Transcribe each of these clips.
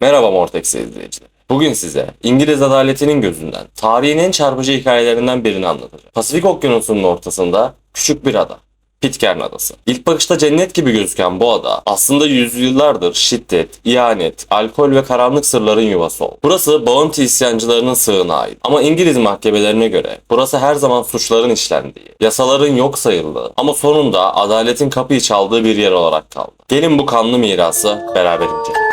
Merhaba Mortex izleyicileri. Bugün size İngiliz adaletinin gözünden tarihin en çarpıcı hikayelerinden birini anlatacağım. Pasifik Okyanusu'nun ortasında küçük bir ada. Pitcairn Adası. İlk bakışta cennet gibi gözüken bu ada aslında yüzyıllardır şiddet, ihanet, alkol ve karanlık sırların yuvası oldu. Burası Bounty isyancılarının sığınağıydı. Ama İngiliz mahkemelerine göre burası her zaman suçların işlendiği, yasaların yok sayıldığı ama sonunda adaletin kapıyı çaldığı bir yer olarak kaldı. Gelin bu kanlı mirası beraber inceleyelim.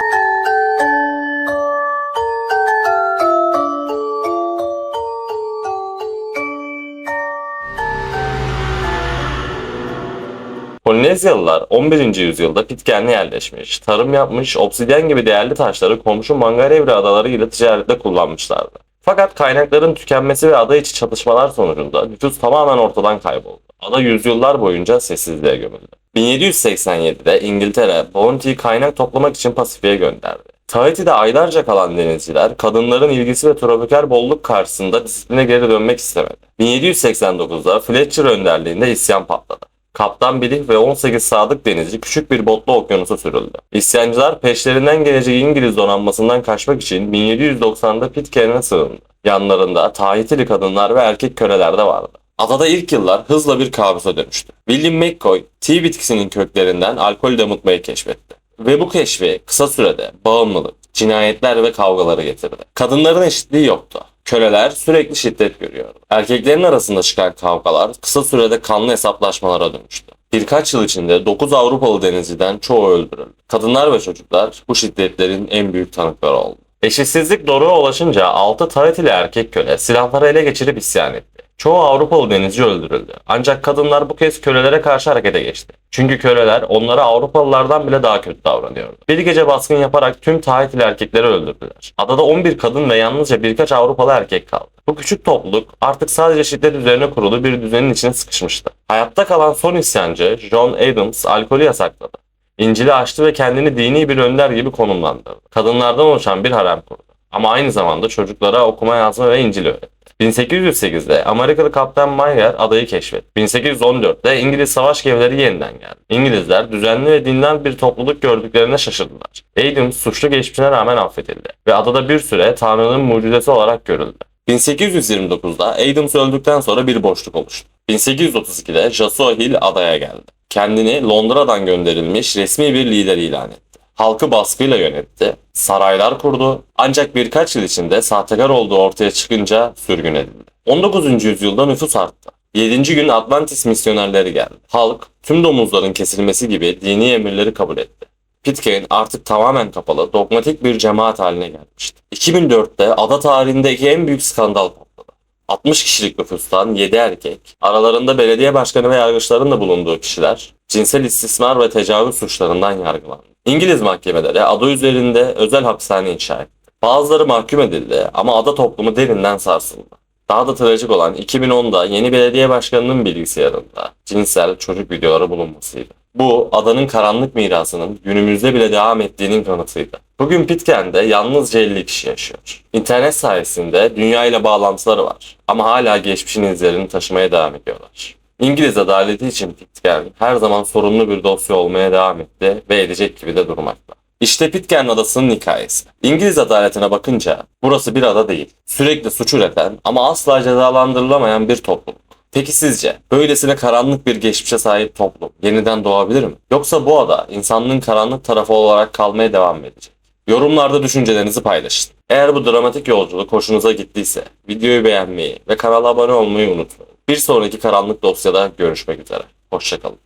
Polinezyalılar 11. yüzyılda Pitcairn'e yerleşmiş, tarım yapmış, obsidyen gibi değerli taşları komşu Mangarevre adaları ile ticarette kullanmışlardı. Fakat kaynakların tükenmesi ve ada içi çatışmalar sonucunda nüfus tamamen ortadan kayboldu. Ada yüzyıllar boyunca sessizliğe gömüldü. 1787'de İngiltere Bounty'yi kaynak toplamak için Pasifik'e gönderdi. Tahiti'de aylarca kalan denizciler kadınların ilgisi ve tropikal bolluk karşısında disipline geri dönmek istemedi. 1789'da Fletcher önderliğinde isyan patladı. Kaptan Bilik ve 18 sadık denizci küçük bir botla okyanusa sürüldü. İsyancılar peşlerinden gelecek İngiliz donanmasından kaçmak için 1790'da Pitcairn'e sığındı. Yanlarında Tahitili kadınlar ve erkek köleler de vardı. Adada ilk yıllar hızla bir kabusa dönüştü. William McCoy, tea bitkisinin köklerinden alkol damıtmayı keşfetti. Ve bu keşfi kısa sürede bağımlılık, cinayetler ve kavgaları getirdi. Kadınların eşitliği yoktu. Köleler sürekli şiddet görüyordu. Erkeklerin arasında çıkan kavgalar kısa sürede kanlı hesaplaşmalara dönüştü. Birkaç yıl içinde 9 Avrupalı denizciden çoğu öldürüldü. Kadınlar ve çocuklar bu şiddetlerin en büyük tanıkları oldu. Eşitsizlik doruğa ulaşınca 6 Tahitili erkek köle silahları ele geçirip isyan etti. Çoğu Avrupalı denizci öldürüldü. Ancak kadınlar bu kez kölelere karşı harekete geçti. Çünkü köleler onlara Avrupalılardan bile daha kötü davranıyordu. Bir gece baskın yaparak tüm Tahitili erkekleri öldürdüler. Adada 11 kadın ve yalnızca birkaç Avrupalı erkek kaldı. Bu küçük topluluk artık sadece şiddet üzerine kurulu bir düzenin içine sıkışmıştı. Hayatta kalan son isyancı John Adams alkolü yasakladı. İncil'i açtı ve kendini dini bir önder gibi konumlandırdı. Kadınlardan oluşan bir harem kurdu. Ama aynı zamanda çocuklara okuma yazma ve İncil öğretti. 1808'de Amerikalı Kaptan Mayer adayı keşfetti. 1814'te İngiliz savaş gemileri yeniden geldi. İngilizler düzenli ve dinlen bir topluluk gördüklerine şaşırdılar. Adams suçlu geçmişine rağmen affedildi ve adada bir süre Tanrı'nın mucizesi olarak görüldü. 1829'da Adams öldükten sonra bir boşluk oluştu. 1832'de Joshua Hill adaya geldi. Kendini Londra'dan gönderilmiş resmi bir lider ilan etti. Halkı baskıyla yönetti, saraylar kurdu ancak birkaç yıl içinde sahtekar olduğu ortaya çıkınca sürgün edildi. 19. yüzyılda nüfus arttı. 7. gün Atlantis misyonerleri geldi. Halk tüm domuzların kesilmesi gibi dini emirleri kabul etti. Pitcairn artık tamamen kapalı, dogmatik bir cemaat haline gelmişti. 2004'te ada tarihindeki en büyük skandal patladı. 60 kişilik nüfustan 7 erkek, aralarında belediye başkanı ve yargıçların da bulunduğu kişiler, cinsel istismar ve tecavüz suçlarından yargılandı. İngiliz mahkemeleri ada üzerinde özel hapishane inşa etti. Bazıları mahkum edildi ama ada toplumu derinden sarsıldı. Daha da trajik olan 2010'da yeni belediye başkanının bilgisayarında cinsel çocuk videoları bulunmasıydı. Bu adanın karanlık mirasının günümüzde bile devam ettiğinin kanıtıydı. Bugün Pitcairn'de yalnızca 50 kişi yaşıyor. İnternet sayesinde dünya ile bağlantıları var ama hala geçmişin izlerini taşımaya devam ediyorlar. İngiliz adaleti için Pitcairn her zaman sorunlu bir dosya olmaya devam etti ve edecek gibi de durmakta. İşte Pitcairn adasının hikayesi. İngiliz adaletine bakınca burası bir ada değil. Sürekli suç üreten ama asla cezalandırılamayan bir topluluk. Peki sizce böylesine karanlık bir geçmişe sahip toplum yeniden doğabilir mi? Yoksa bu ada insanlığın karanlık tarafı olarak kalmaya devam mı edecek? Yorumlarda düşüncelerinizi paylaşın. Eğer bu dramatik yolculuk hoşunuza gittiyse videoyu beğenmeyi ve kanala abone olmayı unutmayın. Bir sonraki karanlık dosyada görüşmek üzere. Hoşçakalın.